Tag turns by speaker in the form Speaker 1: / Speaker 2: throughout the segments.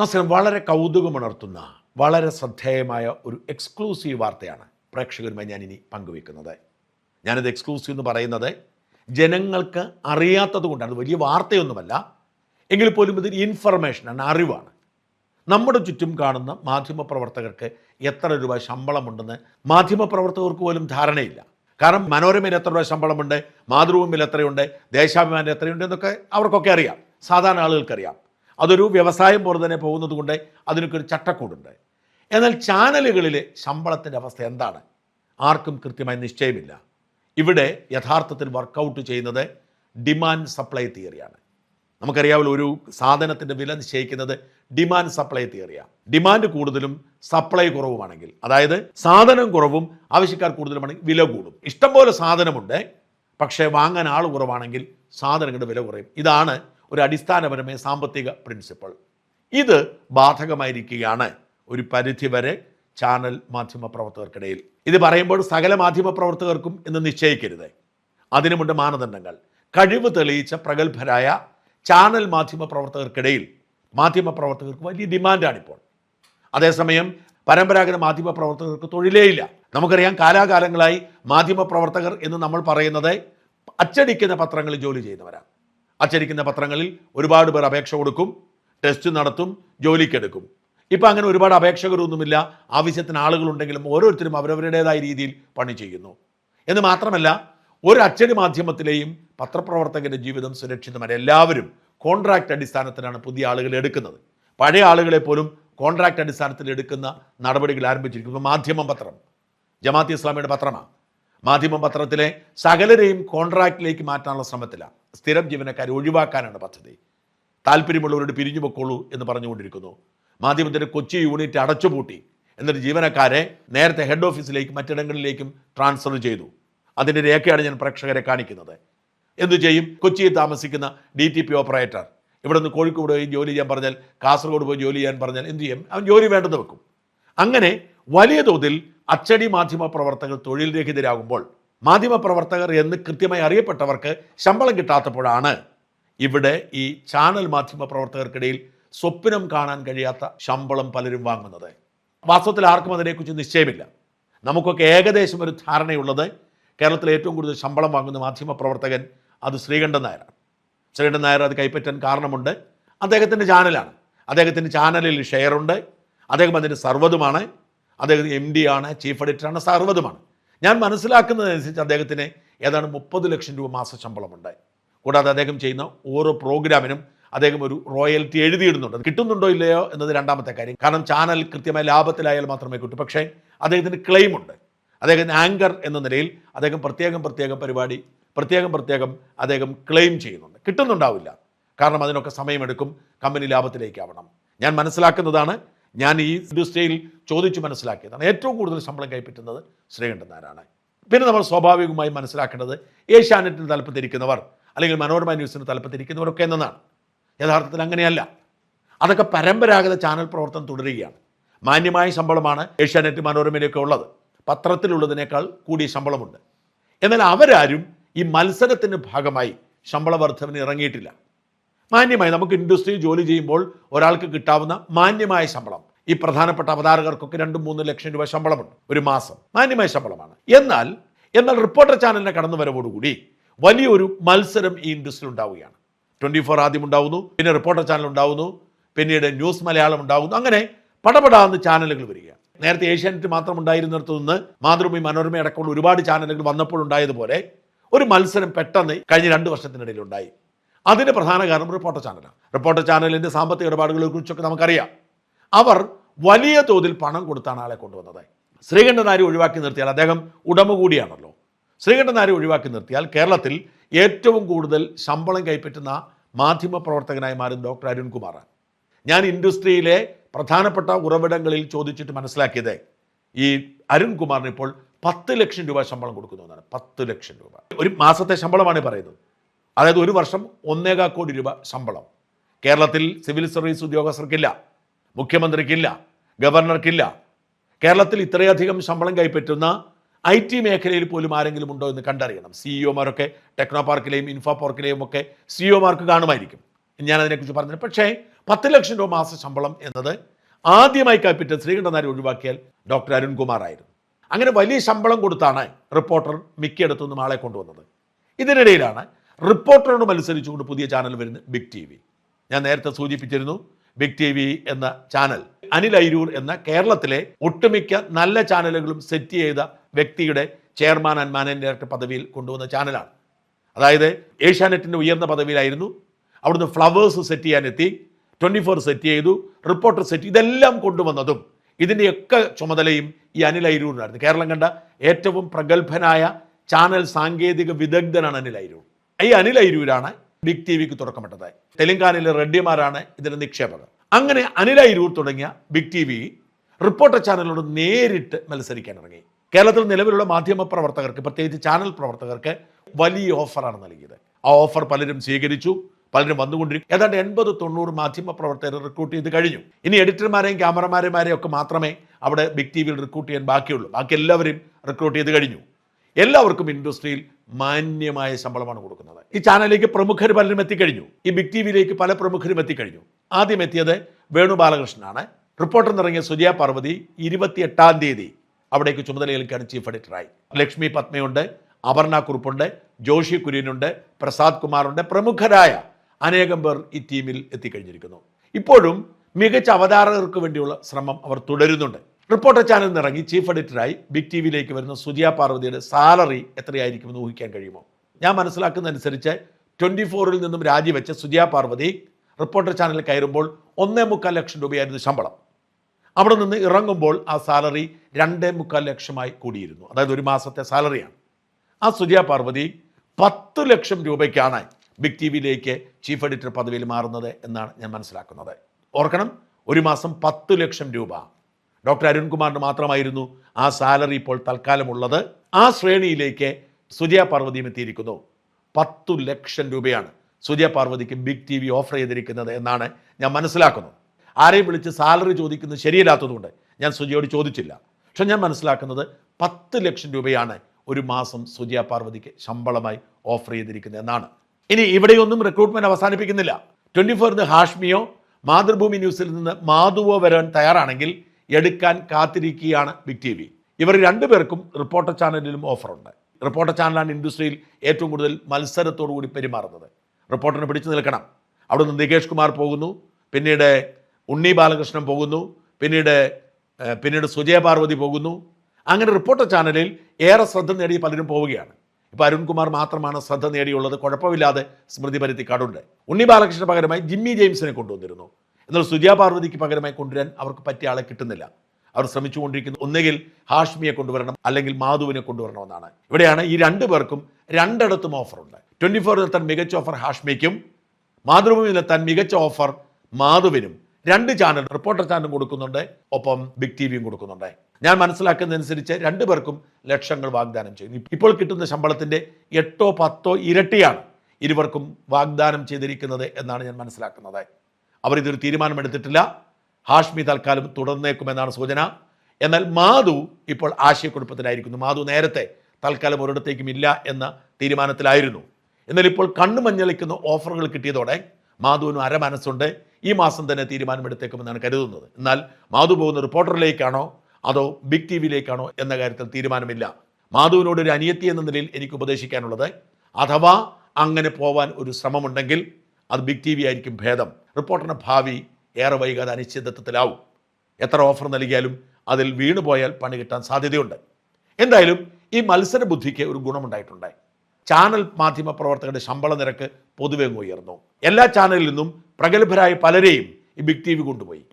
Speaker 1: നമസ്കാരം വളരെ കൗതുകമുണർത്തുന്ന വളരെ ശ്രദ്ധേയമായ ഒരു എക്സ്ക്ലൂസീവ് വാർത്തയാണ് പ്രേക്ഷകരുമായി ഞാൻ ഇനി പങ്കുവെക്കുന്നത് ഞാനത് എക്സ്ക്ലൂസീവ് എന്ന് പറയുന്നത് ജനങ്ങൾക്ക് അറിയാത്തത് കൊണ്ടാണ്. വലിയ വാർത്തയൊന്നുമല്ല. എങ്കിൽ പോലും ഇത് ഇൻഫർമേഷനാണ് അറിവാണ്. നമ്മുടെ ചുറ്റും കാണുന്ന മാധ്യമപ്രവർത്തകർക്ക് എത്ര രൂപ ശമ്പളമുണ്ടെന്ന് മാധ്യമപ്രവർത്തകർക്ക് പോലും ധാരണയില്ല. കാരണം മനോരമയിൽ എത്ര രൂപ ശമ്പളമുണ്ട് മാതൃഭൂമിയിൽ എത്രയുണ്ട് ദേശാഭിമാനിൽ എത്രയുണ്ട് എന്നൊക്കെ അവർക്കൊക്കെ അറിയാം. സാധാരണ ആളുകൾക്കറിയാം. അതൊരു വ്യവസായം പോലെ തന്നെ പോകുന്നത് കൊണ്ട് അതിനൊക്കെ ഒരു ചട്ടക്കൂടുണ്ട്. എന്നാൽ ചാനലുകളിൽ ശമ്പളത്തിന്റെ അവസ്ഥ എന്താണ്? ആർക്കും കൃത്യമായി നിശ്ചയമില്ല. ഇവിടെ യഥാർത്ഥത്തിൽ വർക്കൗട്ട് ചെയ്യുന്നത് ഡിമാൻഡ് സപ്ലൈ തിയറിയാണ്. നമുക്കറിയാമല്ലോ ഒരു സാധനത്തിന്റെ വില നിശ്ചയിക്കുന്നത് ഡിമാൻഡ് സപ്ലൈ തിയറിയാണ് ഡിമാൻഡ് കൂടുതലും സപ്ലൈ കുറവുമാണെങ്കിൽ അതായത് സാധനം കുറവും ആവശ്യക്കാർ കൂടുതലുമാണെങ്കിൽ വില കൂടും. ഇഷ്ടംപോലെ സാധനമുണ്ട് പക്ഷേ വാങ്ങാൻ ആൾ കുറവാണെങ്കിൽ സാധനങ്ങളുടെ വില കുറയും. ഇതാണ് ഒരു അടിസ്ഥാനപരമായ സാമ്പത്തിക പ്രിൻസിപ്പൾ ഇത് ബാധകമായിരിക്കുകയാണ് ഒരു പരിധിവരെ ചാനൽ മാധ്യമ പ്രവർത്തകർക്കിടയിൽ ഇത് പറയുമ്പോൾ സകല മാധ്യമ പ്രവർത്തകർക്കും എന്ന് നിശ്ചയിക്കരുത്. അതിനുമുണ്ട് മാനദണ്ഡങ്ങൾ. കഴിവ് തെളിയിച്ച പ്രഗത്ഭരായ ചാനൽ മാധ്യമ പ്രവർത്തകർക്കിടയിൽ മാധ്യമ പ്രവർത്തകർക്ക് വലിയ ഡിമാൻഡാണിപ്പോൾ അതേസമയം പരമ്പരാഗത മാധ്യമ പ്രവർത്തകർക്ക് തൊഴിലേ ഇല്ല. നമുക്കറിയാം കാലാകാലങ്ങളായി മാധ്യമ പ്രവർത്തകർ എന്ന് നമ്മൾ പറയുന്നത് അച്ചടിക്കുന്ന പത്രങ്ങളിൽ ജോലി ചെയ്യുന്നവരാണ്. അച്ചടിക്കുന്ന പത്രങ്ങളിൽ ഒരുപാട് പേർ അപേക്ഷ കൊടുക്കും ടെസ്റ്റ് നടത്തും ജോലിക്കെടുക്കും. ഇപ്പം അങ്ങനെ ഒരുപാട് അപേക്ഷകരൊന്നുമില്ല. ആവശ്യത്തിന് ആളുകളുണ്ടെങ്കിലും ഓരോരുത്തരും അവരവരുടേതായ രീതിയിൽ പണി ചെയ്യുന്നു. എന്ന് മാത്രമല്ല ഒരു അച്ചടി മാധ്യമത്തിലെയും പത്രപ്രവർത്തകന്റെ ജീവിതം സുരക്ഷിതമല്ല. എല്ലാവരും കോൺട്രാക്ട് അടിസ്ഥാനത്തിലാണ് പുതിയ ആളുകൾ എടുക്കുന്നത്. പഴയ ആളുകളെ പോലും കോൺട്രാക്ട് അടിസ്ഥാനത്തിൽ എടുക്കുന്ന നടപടികൾ ആരംഭിച്ചിരിക്കുന്നു. മാധ്യമം പത്രം ജമാഅത്ത് ഇസ്ലാമിയുടെ പത്രമാണ് മാധ്യമം പത്രത്തിലെ സകലരെയും കോൺട്രാക്റ്റിലേക്ക് മാറ്റാനുള്ള ശ്രമത്തിലാണ് സ്ഥിരം ജീവനക്കാരെ ഒഴിവാക്കാനാണ് പദ്ധതി. താല്പര്യമുള്ളവരോട് പിരിഞ്ഞു പൊക്കോളൂ എന്ന് പറഞ്ഞുകൊണ്ടിരിക്കുന്നു. മാധ്യമത്തിന്റെ കൊച്ചി യൂണിറ്റ് അടച്ചുപൂട്ടി. എന്നിട്ട് ജീവനക്കാരെ നേരത്തെ ഹെഡ് ഓഫീസിലേക്കും മറ്റിടങ്ങളിലേക്കും ട്രാൻസ്ഫർ ചെയ്തു. അതിന്റെ രേഖയാണ് ഞാൻ പ്രേക്ഷകരെ കാണിക്കുന്നത്. എന്തു ചെയ്യും? കൊച്ചിയിൽ താമസിക്കുന്ന ഡി ടി പി ഓപ്പറേറ്റർ. ഇവിടെ നിന്ന് കോഴിക്കോട് പോയി ജോലി ചെയ്യാൻ പറഞ്ഞാൽ കാസർഗോഡ് പോയി ജോലി ചെയ്യാൻ പറഞ്ഞാൽ എന്തു ചെയ്യും? അവൻ ജോലി വേണ്ടെന്ന് വെക്കും. അങ്ങനെ വലിയ തോതിൽ അച്ചടി മാധ്യമ പ്രവർത്തകർ തൊഴിൽ രഹിതരാകുമ്പോൾ മാധ്യമ പ്രവർത്തകർ എന്ന് കൃത്യമായി അറിയപ്പെട്ടവർക്ക് ശമ്പളം കിട്ടാത്തപ്പോഴാണ് ഇവിടെ ഈ ചാനൽ മാധ്യമ പ്രവർത്തകർക്കിടയിൽ സ്വപ്നം കാണാൻ കഴിയാത്ത ശമ്പളം പലരും വാങ്ങുന്നത്. വാസ്തവത്തിൽ ആർക്കും അതിനെക്കുറിച്ച് നിശ്ചയമില്ല. നമുക്കൊക്കെ ഏകദേശം ഒരു ധാരണയുള്ളത് കേരളത്തിൽ ഏറ്റവും കൂടുതൽ ശമ്പളം വാങ്ങുന്ന മാധ്യമ പ്രവർത്തകൻ അത് ശ്രീകണ്ഠൻ നായരാണ്. ശ്രീകണ്ഠൻ നായർ അത് കൈപ്പറ്റാൻ കാരണമുണ്ട്. അദ്ദേഹത്തിന്റെ ചാനലാണ്. അദ്ദേഹത്തിന്റെ ചാനലിൽ ഷെയറുണ്ട്. അദ്ദേഹം അതിന്റെ സർവതുമാണ്. അദ്ദേഹം എം ഡി ആണ് ചീഫ് എഡിറ്ററാണ് സർവതുമാണ്. ഞാൻ മനസ്സിലാക്കുന്നതനുസരിച്ച് അദ്ദേഹത്തിന് ഏതാണ്ട് മുപ്പത് ലക്ഷം രൂപ മാസ ശമ്പളമുണ്ട് കൂടാതെ അദ്ദേഹം ചെയ്യുന്ന ഓരോ പ്രോഗ്രാമിനും അദ്ദേഹം ഒരു റോയൽറ്റി എഴുതിയിടുന്നുണ്ട്. അത് കിട്ടുന്നുണ്ടോ ഇല്ലയോ എന്നത് രണ്ടാമത്തെ കാര്യം. കാരണം ചാനൽ കൃത്യമായ ലാഭത്തിലായാൽ മാത്രമേ കിട്ടൂ. പക്ഷേ അദ്ദേഹത്തിന് ക്ലെയിം ഉണ്ട് അദ്ദേഹത്തിന് ആങ്കർ എന്ന നിലയിൽ അദ്ദേഹം പ്രത്യേകം പ്രത്യേകം പരിപാടി പ്രത്യേകം പ്രത്യേകം അദ്ദേഹം ക്ലെയിം ചെയ്യുന്നുണ്ട്. കിട്ടുന്നുണ്ടാവില്ല. കാരണം അതിനൊക്കെ സമയമെടുക്കും. കമ്പനി ലാഭത്തിലേക്കാവണം. ഞാൻ മനസ്സിലാക്കുന്നതാണ് ഞാൻ ഈ ഇൻഡസ്ട്രിയിൽ ചോദിച്ചു മനസ്സിലാക്കിയതാണ്. ഏറ്റവും കൂടുതൽ ശമ്പളം കൈപ്പറ്റുന്നത് ശ്രീകണ്ഠൻ നായരാണ് പിന്നെ നമ്മൾ സ്വാഭാവികമായി മനസ്സിലാക്കേണ്ടത് ഏഷ്യാനെറ്റിന് തലപ്പത്തിരിക്കുന്നവർ അല്ലെങ്കിൽ മനോരമ ന്യൂസിന് തലപ്പത്തിരിക്കുന്നവരൊക്കെ എന്നതാണ്. യഥാർത്ഥത്തിൽ അങ്ങനെയല്ല. അതൊക്കെ പരമ്പരാഗത ചാനൽ പ്രവർത്തനം തുടരുകയാണ്. മാന്യമായ ശമ്പളമാണ് ഏഷ്യാനെറ്റ് മനോരമയിലൊക്കെ ഉള്ളത്. പത്രത്തിലുള്ളതിനേക്കാൾ കൂടിയ ശമ്പളമുണ്ട്. എന്നാൽ അവരാരും ഈ മത്സരത്തിന്റെ ഭാഗമായി ശമ്പള വർദ്ധവിന് ഇറങ്ങിയിട്ടില്ല. മാന്യമായി നമുക്ക് ഇൻഡസ്ട്രിയിൽ ജോലി ചെയ്യുമ്പോൾ ഒരാൾക്ക് കിട്ടാവുന്ന മാന്യമായ ശമ്പളം. ഈ പ്രധാനപ്പെട്ട അവതാരകർക്കൊക്കെ രണ്ടും മൂന്ന് ലക്ഷം രൂപ ശമ്പളമുണ്ട്. ഒരു മാസം. മാന്യമായ ശമ്പളമാണ്. എന്നാൽ എന്നാൽ റിപ്പോർട്ടർ ചാനലിനെ കടന്നു വരവോടുകൂടി വലിയൊരു മത്സരം ഈ ഇൻഡസ്ട്രിയിൽ ഉണ്ടാവുകയാണ്. ട്വന്റി ഫോർ ആദ്യം ഉണ്ടാവുന്നു പിന്നെ റിപ്പോർട്ടർ ചാനൽ ഉണ്ടാവുന്നു പിന്നീട് ന്യൂസ് മലയാളം ഉണ്ടാവുന്നു. അങ്ങനെ പടപടാന്ന് ചാനലുകൾ വരിക നേരത്തെ ഏഷ്യാനെറ്റ് മാത്രം ഉണ്ടായിരുന്നിടത്തു നിന്ന് മാതൃഭൂമി മനോരമ അടക്കമുള്ള ഒരുപാട് ചാനലുകൾ വന്നപ്പോൾ ഉണ്ടായതുപോലെ ഒരു മത്സരം പെട്ടെന്ന് കഴിഞ്ഞ രണ്ട് വർഷത്തിനിടയിൽ ഉണ്ടായി. അതിന് പ്രധാന കാരണം റിപ്പോർട്ടർ ചാനലാണ്. റിപ്പോർട്ടർ ചാനലിന്റെ സാമ്പത്തിക ഇടപാടുകളെ കുറിച്ചൊക്കെ നമുക്കറിയാം. അവർ വലിയ തോതിൽ പണം കൊടുത്താണ് ആളെ കൊണ്ടുവന്നത്. ശ്രീകണ്ഠൻ നായർ ഒഴിവാക്കി നിർത്തിയാൽ അദ്ദേഹം ഉടമ കൂടിയാണല്ലോ. ശ്രീകണ്ഠൻ നായർ ഒഴിവാക്കി നിർത്തിയാൽ കേരളത്തിൽ ഏറ്റവും കൂടുതൽ ശമ്പളം കൈപ്പറ്റുന്ന മാധ്യമ പ്രവർത്തകനായി മാറും ഡോക്ടർ അരുൺകുമാറാണ് ഞാൻ ഇൻഡസ്ട്രിയിലെ പ്രധാനപ്പെട്ട ഉറവിടങ്ങളിൽ ചോദിച്ചിട്ട് മനസ്സിലാക്കിയത് ഈ അരുൺകുമാറിന് ഇപ്പോൾ പത്ത് ലക്ഷം രൂപ ശമ്പളം കൊടുക്കുന്നു എന്നാണ്. പത്ത് ലക്ഷം രൂപ. ഒരു മാസത്തെ ശമ്പളമാണ് പറയുന്നത്. അതായത് ഒരു വർഷം ഒന്നേകാ കോടി രൂപ ശമ്പളം. കേരളത്തിൽ സിവിൽ സർവീസ് ഉദ്യോഗസ്ഥർക്കില്ല മുഖ്യമന്ത്രിക്കില്ല ഗവർണർക്കില്ല. കേരളത്തിൽ ഇത്രയധികം ശമ്പളം കൈപ്പറ്റുന്ന ഐ ടി മേഖലയിൽ പോലും ആരെങ്കിലും ഉണ്ടോ എന്ന് കണ്ടറിയണം. സിഇഒമാരൊക്കെ ടെക്നോ പാർക്കിലെയും ഇൻഫോ പാർക്കിലെയും ഒക്കെ സിഇഒമാർക്ക് കാണുമായിരിക്കും. ഞാൻ അതിനെക്കുറിച്ച് പറഞ്ഞത് പക്ഷേ പത്ത് ലക്ഷം രൂപ മാസ ശമ്പളം എന്നത് ആദ്യമായി കൈപ്പറ്റ ശ്രീകണ്ഠനാരി ഒഴിവാക്കിയാൽ ഡോക്ടർ അരുൺകുമാർ ആയിരുന്നു അങ്ങനെ വലിയ ശമ്പളം കൊടുത്താണ് റിപ്പോർട്ടർ മിക്കയിടത്തുനിന്നും ആളെ കൊണ്ടുവന്നത്. ഇതിനിടയിലാണ് റിപ്പോർട്ടറോട് മത്സരിച്ചുകൊണ്ട് പുതിയ ചാനൽ വരുന്നത് ബിഗ് ടി വി ഞാൻ നേരത്തെ സൂചിപ്പിച്ചിരുന്നു ബിഗ് ടി വി എന്ന ചാനൽ. അനിൽ അയിരൂർ എന്ന കേരളത്തിലെ ഒട്ടുമിക്ക നല്ല ചാനലുകളും സെറ്റ് ചെയ്ത വ്യക്തിയുടെ ചെയർമാൻ ആൻഡ് മാനേജിംഗ് ഡയറക്ടർ പദവിയിൽ കൊണ്ടുവന്ന ചാനലാണ്. അതായത് ഏഷ്യാനെറ്റിന്റെ ഉയർന്ന പദവിയിലായിരുന്നു. അവിടുന്ന് ഫ്ലവേഴ്സ് സെറ്റ് ചെയ്യാനെത്തി ട്വന്റി ഫോർ സെറ്റ് ചെയ്തു. റിപ്പോർട്ടർ സെറ്റ് ഇതെല്ലാം കൊണ്ടുവന്നതും ഇതിന്റെയൊക്കെ ചുമതലയും ഈ അനിൽ അയിരൂരിനായിരുന്നു കേരളം കണ്ട ഏറ്റവും പ്രഗത്ഭനായ ചാനൽ സാങ്കേതിക വിദഗ്ധനാണ് അനിൽ ഐരൂർ ഈ അനിൽ അയിരൂരാണ് ബിഗ് ടി വിക്ക് തുടക്കമിട്ടത് തെലങ്കാനയിലെ റെഡ്ഡിമാരാണ് ഇതിന്റെ നിക്ഷേപകർ. അങ്ങനെ അനിൽ അയിരൂർ തുടങ്ങിയ ബിഗ് ടി വി റിപ്പോർട്ടർ ചാനലിനോട് നേരിട്ട് മത്സരിക്കാൻ ഇറങ്ങി. കേരളത്തിൽ നിലവിലുള്ള മാധ്യമ പ്രവർത്തകർക്ക് പ്രത്യേകിച്ച് ചാനൽ പ്രവർത്തകർക്ക് വലിയ ഓഫറാണ് നൽകിയത്. ആ ഓഫർ പലരും സ്വീകരിച്ചു പലരും വന്നുകൊണ്ടിരിക്കും. ഏതാണ്ട് എൺപത് തൊണ്ണൂറ് മാധ്യമ പ്രവർത്തകരെ റിക്രൂട്ട് ചെയ്ത് കഴിഞ്ഞു. ഇനി എഡിറ്റർമാരെയും ക്യാമറമാരെയും ഒക്കെ മാത്രമേ അവിടെ ബിഗ് ടി വിയിൽ റിക്രൂട്ട് ചെയ്യാൻ ബാക്കിയുള്ളൂ. ബാക്കി എല്ലാവരും റിക്രൂട്ട് ചെയ്ത് കഴിഞ്ഞു. എല്ലാവർക്കും ഇൻഡസ്ട്രിയിൽ മാന്യമായ ശമ്പളമാണ് കൊടുക്കുന്നത്. ഈ ചാനലിലേക്ക് പ്രമുഖർ പലരും എത്തിക്കഴിഞ്ഞു. ഈ ബിഗ് ടി വിയിലേക്ക് പല പ്രമുഖരും എത്തിക്കഴിഞ്ഞു. ആദ്യം എത്തിയത് വേണു ബാലകൃഷ്ണനാണ്. റിപ്പോർട്ടർ നിറങ്ങിയ സുജയ പാർവതി ഇരുപത്തിയെട്ടാം തീയതി അവിടേക്ക് ചുമതലയിലേക്കാണ് ചീഫ് എഡിറ്ററായി. ലക്ഷ്മി പത്മയുണ്ട് അപർണ കുറുപ്പുണ്ട് ജോഷി കുര്യനുണ്ട് പ്രസാദ് കുമാറുണ്ട്. പ്രമുഖരായ അനേകം പേർ ഈ ടീമിൽ എത്തിക്കഴിഞ്ഞിരിക്കുന്നു. ഇപ്പോഴും മികച്ച അവതാരകർക്ക് വേണ്ടിയുള്ള ശ്രമം അവർ തുടരുന്നുണ്ട്. റിപ്പോർട്ടർ ചാനലിൽ നിന്നിറങ്ങി ചീഫ് എഡിറ്ററായി ബിഗ് ടി വിയിലേക്ക് വരുന്ന സുജിയ പാർവതിയുടെ സാലറി എത്രയായിരിക്കുമെന്ന് ഊഹിക്കാൻ കഴിയുമോ? ഞാൻ മനസ്സിലാക്കുന്നതനുസരിച്ച് ട്വന്റി ഫോറിൽ നിന്നും രാജിവെച്ച സുജിയ പാർവതി റിപ്പോർട്ടർ ചാനലിൽ കയറുമ്പോൾ ഒന്നേ മുക്കാൽ ലക്ഷം രൂപയായിരുന്നു ശമ്പളം. അവിടെ നിന്ന് ഇറങ്ങുമ്പോൾ ആ സാലറി രണ്ടേ മുക്കാൽ ലക്ഷമായി കൂടിയിരുന്നു. അതായത് ഒരു മാസത്തെ സാലറിയാണ്. ആ സുജിയ പാർവതി പത്ത് ലക്ഷം രൂപയ്ക്കാണ് ബിഗ് ടി വിയിലേക്ക് ചീഫ് എഡിറ്റർ പദവിയിൽ മാറുന്നത് എന്നാണ് ഞാൻ മനസ്സിലാക്കുന്നത്. ഓർക്കണം ഒരു മാസം പത്ത് ലക്ഷം രൂപ. ഡോക്ടർ അരുൺകുമാറിന് മാത്രമായിരുന്നു ആ സാലറി ഇപ്പോൾ തൽക്കാലമുള്ളത്. ആ ശ്രേണിയിലേക്ക് സുജയ പാർവതിയും എത്തിയിരിക്കുന്നു. പത്തു ലക്ഷം രൂപയാണ് സുജയ പാർവതിക്ക് ബിഗ് ടി വി ഓഫർ ചെയ്തിരിക്കുന്നത് എന്നാണ് ഞാൻ മനസ്സിലാക്കുന്നത്. ആരെയും വിളിച്ച് സാലറി ചോദിക്കുന്നത് ശരിയല്ലാത്തതുകൊണ്ട് ഞാൻ സുജയോട് ചോദിച്ചില്ല. പക്ഷെ ഞാൻ മനസ്സിലാക്കുന്നത് പത്ത് ലക്ഷം രൂപയാണ് ഒരു മാസം സുജയ പാർവതിക്ക് ശമ്പളമായി ഓഫർ ചെയ്തിരിക്കുന്നത് എന്നാണ്. ഇനി ഇവിടെയൊന്നും റിക്രൂട്ട്മെന്റ് അവസാനിപ്പിക്കുന്നില്ല. ട്വന്റി ഫോറിന് ഹാഷ്മിയോ മാതൃഭൂമി ന്യൂസിൽ നിന്ന് മാധുവോ വരാൻ തയ്യാറാണെങ്കിൽ എടുക്കാൻ കാത്തിരിക്കുകയാണ് ബിഗ് ടി വി ഇവർ രണ്ടുപേർക്കും റിപ്പോർട്ടർ ചാനലിലും ഓഫറുണ്ട് റിപ്പോർട്ടർ ചാനലാണ് ഇൻഡസ്ട്രിയിൽ ഏറ്റവും കൂടുതൽ മത്സരത്തോടു കൂടി പെരുമാറുന്നത്. റിപ്പോർട്ടറിന് പിടിച്ചു നിൽക്കണം. അവിടെ നിന്ന് നികേഷ് കുമാർ പോകുന്നു. പിന്നീട് ഉണ്ണി ബാലകൃഷ്ണൻ പോകുന്നു. പിന്നീട് പിന്നീട് സുജയ പാർവതി പോകുന്നു. അങ്ങനെ റിപ്പോർട്ടർ ചാനലിൽ ഏറെ ശ്രദ്ധ നേടി പലരും പോവുകയാണ്. ഇപ്പോൾ അരുൺകുമാർ മാത്രമാണ് ശ്രദ്ധ നേടിയുള്ളത്. കുഴപ്പമില്ലാതെ സ്മൃതി പരുത്തിക്കാടുണ്ട് ഉണ്ണി ബാലകൃഷ്ണന് പകരമായി ജിമ്മി ജെയിംസിനെ കൊണ്ടുവന്നിരുന്നു. എന്നാൽ സുജയ പാർവതിക്ക് പകരമായി കൊണ്ടുവരാൻ അവർക്ക് പറ്റിയ ആളെ കിട്ടുന്നില്ല. അവർ ശ്രമിച്ചുകൊണ്ടിരിക്കുന്നു. ഒന്നുകിൽ ഹാഷ്മിയെ കൊണ്ടുവരണം അല്ലെങ്കിൽ മാധുവിനെ കൊണ്ടുവരണമെന്നാണ്. ഇവിടെയാണ് ഈ രണ്ടു പേർക്കും രണ്ടിടത്തും ഓഫറുണ്ട് ട്വന്റി ഫോറിൽ എത്താൻ മികച്ച ഓഫർ ഹാഷ്മിക്കും മാതൃഭൂമിയിൽ എത്താൻ മികച്ച ഓഫർ മാധുവിനും. രണ്ട് ചാനൽ റിപ്പോർട്ടർ ചാനലും കൊടുക്കുന്നുണ്ട് ഒപ്പം ബിഗ് ടി വിയും കൊടുക്കുന്നുണ്ട്. ഞാൻ മനസ്സിലാക്കുന്നതനുസരിച്ച് രണ്ടു പേർക്കും ലക്ഷങ്ങൾ വാഗ്ദാനം ചെയ്യുന്നു. ഇപ്പോൾ കിട്ടുന്ന ശമ്പളത്തിന്റെ എട്ടോ പത്തോ ഇരട്ടിയാണ് ഇരുവർക്കും വാഗ്ദാനം ചെയ്തിരിക്കുന്നത് എന്നാണ് ഞാൻ മനസ്സിലാക്കുന്നത്. അവർ ഇതൊരു തീരുമാനമെടുത്തിട്ടില്ല. ഹാഷ്മി തൽക്കാലം തുടർന്നേക്കുമെന്നാണ് സൂചന. എന്നാൽ മാധു ഇപ്പോൾ ആശയക്കുഴപ്പത്തിലായിരിക്കുന്നു. മാധു നേരത്തെ തൽക്കാലം ഒരിടത്തേക്കും ഇല്ല എന്ന തീരുമാനത്തിലായിരുന്നു. എന്നാൽ ഇപ്പോൾ കണ്ണു മഞ്ഞളിക്കുന്ന ഓഫറുകൾ കിട്ടിയതോടെ മാധുവിന് അരമനസ്സുണ്ട്. ഈ മാസം തന്നെ തീരുമാനമെടുത്തേക്കുമെന്നാണ് കരുതുന്നത്. എന്നാൽ മാധു പോകുന്ന റിപ്പോർട്ടറിലേക്കാണോ അതോ ബിഗ് ടി വിയിലേക്കാണോ എന്ന കാര്യത്തിൽ തീരുമാനമില്ല. മാധുവിനോട് ഒരു അനിയത്തി എന്ന നിലയിൽ എനിക്ക് ഉപദേശിക്കാനുള്ളത് അഥവാ അങ്ങനെ പോവാൻ ഒരു ശ്രമമുണ്ടെങ്കിൽ അത് ബിഗ് ടി വി ആയിരിക്കും ഭേദം. റിപ്പോർട്ടറിന്റെ ഭാവി ഏറെ വൈകാതെ അനിശ്ചിതത്വത്തിലാവും. എത്ര ഓഫർ നൽകിയാലും അതിൽ വീണുപോയാൽ പണി കിട്ടാൻ സാധ്യതയുണ്ട്. എന്തായാലും ഈ മത്സര ബുദ്ധിക്ക് ഒരു ഗുണമുണ്ടായിട്ടുണ്ട്. ചാനൽ മാധ്യമ പ്രവർത്തകരുടെ ശമ്പള നിരക്ക് പൊതുവെ ഉയർന്നു. എല്ലാ ചാനലിൽ നിന്നും പ്രഗത്ഭരായ പലരെയും ഈ ബിഗ് ടി വി കൊണ്ടുപോയി.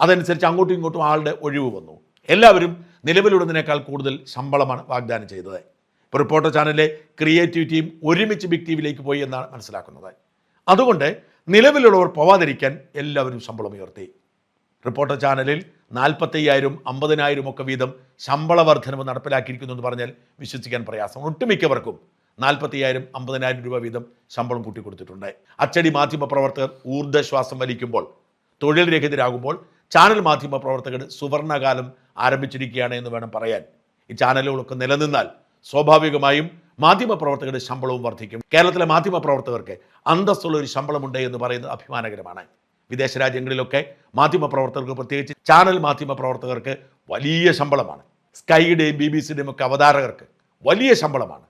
Speaker 1: അതനുസരിച്ച് അങ്ങോട്ടും ഇങ്ങോട്ടും ആളുടെ ഒഴിവ് വന്നു. എല്ലാവരും നിലവിലുള്ളതിനേക്കാൾ കൂടുതൽ ശമ്പളമാണ് വാഗ്ദാനം ചെയ്തത്. ഇപ്പോൾ റിപ്പോർട്ടർ ചാനലിലെ ക്രിയേറ്റിവിറ്റിയും ഒരുമിച്ച് ബിഗ് ടി വിയിലേക്ക് പോയി എന്നാണ് മനസ്സിലാക്കുന്നത്. അതുകൊണ്ട് നിലവിലുള്ളവർ പോവാതിരിക്കാൻ എല്ലാവരും ശമ്പളം ഉയർത്തി. റിപ്പോർട്ടർ ചാനലിൽ നാൽപ്പത്തയ്യായിരം അമ്പതിനായിരം ഒക്കെ വീതം ശമ്പള വർധനവ് നടപ്പിലാക്കിയിരിക്കുന്നു എന്ന് പറഞ്ഞാൽ വിശ്വസിക്കാൻ പ്രയാസം. ഒട്ടുമിക്കവർക്കും നാൽപ്പത്തയ്യായിരം അമ്പതിനായിരം രൂപ വീതം ശമ്പളം കൂട്ടിക്കൊടുത്തിട്ടുണ്ട്. അച്ചടി മാധ്യമ പ്രവർത്തകർ ഊർജശ്വാസം വലിക്കുമ്പോൾ തൊഴിൽ രഹിതരാകുമ്പോൾ ചാനൽ മാധ്യമ പ്രവർത്തകർ സുവർണകാലം ആരംഭിച്ചിരിക്കുകയാണ് എന്ന് വേണം പറയാൻ. ഈ ചാനലുകളൊക്കെ നിലനിന്നാൽ സ്വാഭാവികമായും മാധ്യമ പ്രവർത്തകരുടെ ശമ്പളവും വർദ്ധിക്കും. കേരളത്തിലെ മാധ്യമ പ്രവർത്തകർക്ക് അന്തസ്സുള്ള ഒരു ശമ്പളമുണ്ട് എന്ന് പറയുന്നത് അഭിമാനകരമാണ്. വിദേശ രാജ്യങ്ങളിലൊക്കെ മാധ്യമ പ്രവർത്തകർക്ക് പ്രത്യേകിച്ച് ചാനൽ മാധ്യമപ്രവർത്തകർക്ക് വലിയ ശമ്പളമാണ്. സ്കൈയുടെയും ബി ബി സിയുടെയും ഒക്കെ അവതാരകർക്ക് വലിയ ശമ്പളമാണ്.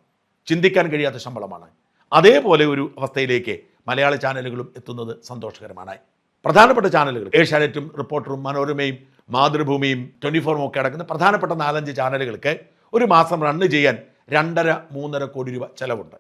Speaker 1: ചിന്തിക്കാൻ കഴിയാത്ത ശമ്പളമാണ്. അതേപോലെ ഒരു അവസ്ഥയിലേക്ക് മലയാള ചാനലുകളും എത്തുന്നത് സന്തോഷകരമാണ്. പ്രധാനപ്പെട്ട ചാനലുകൾ ഏഷ്യാനെറ്റും റിപ്പോർട്ടറും മനോരമയും മാതൃഭൂമിയും ട്വന്റി ഫോറും ഒക്കെ അടക്കുന്ന പ്രധാനപ്പെട്ട നാലഞ്ച് ചാനലുകൾക്ക് ഒരു മാസം റണ്ണ് ചെയ്യാൻ രണ്ടര മൂന്നര കോടി രൂപ ചെലവുണ്ട്.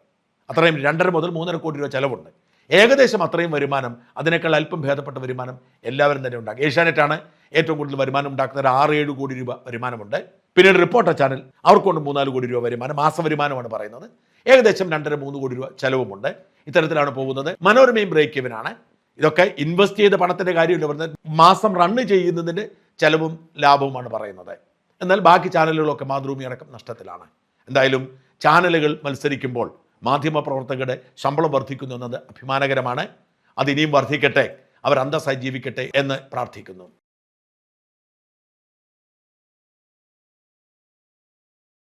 Speaker 1: അത്രയും രണ്ടര മുതൽ മൂന്നര കോടി രൂപ ചെലവുണ്ട്. ഏകദേശം അത്രയും വരുമാനം അതിനേക്കാൾ അല്പം ഭേദപ്പെട്ട വരുമാനം എല്ലാവരും തന്നെ ഉണ്ടാക്കും. ഏഷ്യാനെറ്റാണ് ഏറ്റവും കൂടുതൽ വരുമാനം ഉണ്ടാക്കുന്ന ഒരു ആറ് ഏഴ് കോടി രൂപ വരുമാനമുണ്ട്. പിന്നീട് റിപ്പോർട്ടർ ചാനൽ അവർക്കൊണ്ട് മൂന്നാൽ കോടി രൂപ വരുമാനം മാസ വരുമാനമാണ് പറയുന്നത്. ഏകദേശം രണ്ടര മൂന്ന് കോടി രൂപ ചെലവുമുണ്ട്. ഇത്തരത്തിലാണ് പോകുന്നത്. മനോരമയും ബ്രേക്ക് ഇവനാണ് ഇതൊക്കെ ഇൻവെസ്റ്റ് ചെയ്ത പണത്തിന്റെ കാര്യമില്ല പറയുന്നത് മാസം റണ്ണ് ചെയ്യുന്നതിന്റെ ചെലവും ലാഭവുമാണ് പറയുന്നത്. എന്നാൽ ബാക്കി ചാനലുകളൊക്കെ മാതൃഭൂമി അടക്കം നഷ്ടത്തിലാണ്. എന്തായാലും ചാനലുകൾ മത്സരിക്കുമ്പോൾ മാധ്യമപ്രവർത്തകരുടെ ശമ്പളം വർദ്ധിക്കുന്നു എന്നത് അഭിമാനകരമാണ്. അത് ഇനിയും വർദ്ധിക്കട്ടെ അവർ അന്തസ്സായി ജീവിക്കട്ടെ എന്ന് പ്രാർത്ഥിക്കുന്നു.